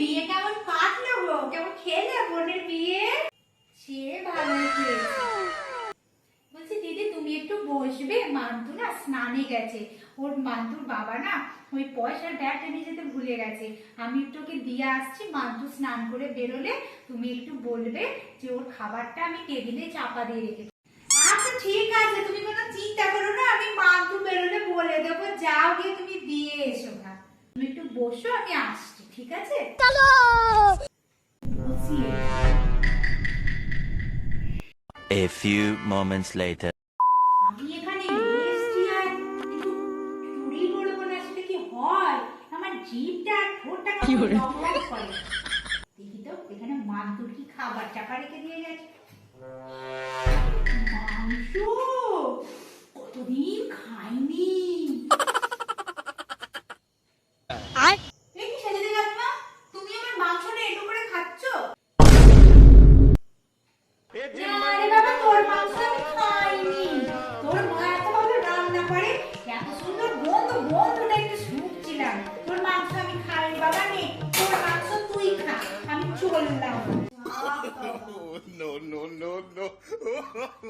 বিয়ে কেমন কাটলো গো? কেমন খেলে বোনের বিয়ে? সে ভালো বলছি, দিদি, তুমি একটু বসবে। মান্তু না স্নানে গেছে। ওর মান্তুর বাবা না ওই পয়সার নিয়ে যেতে ভুলে গেছে। আমি একটু ওকে দিয়ে আসছি। মান্তু স্নান করে বেরোলে তুমি একটু বলবে যে ওর খাবারটা আমি টেবিলে চাপা দিয়ে রেখে আচ্ছা ঠিক আছে। তুমি কোনো চিন্তা করো না। আমি মান্তু বেরোলে বলে দেবো। যাও গিয়ে তুমি দিয়ে এসো না। বসো আমি আসছি ঠিক আছে? চলো! A few moments later. আমি এখানে এসছি আর চুরি করব না সেটা কি হয়? আমার জিভটা আর ঠোঁটটা কি করে। দেখি তো এখানে মাদুর কি খাবার চাপা রেখে দিয়ে গেছে? মাংস? কতদিন খাইনি? তোর মাংস আমি খাইনি। সুন্দর গন্ধ, গন্ধটা একটু আমি খাইনি, বাবা নে no no no no.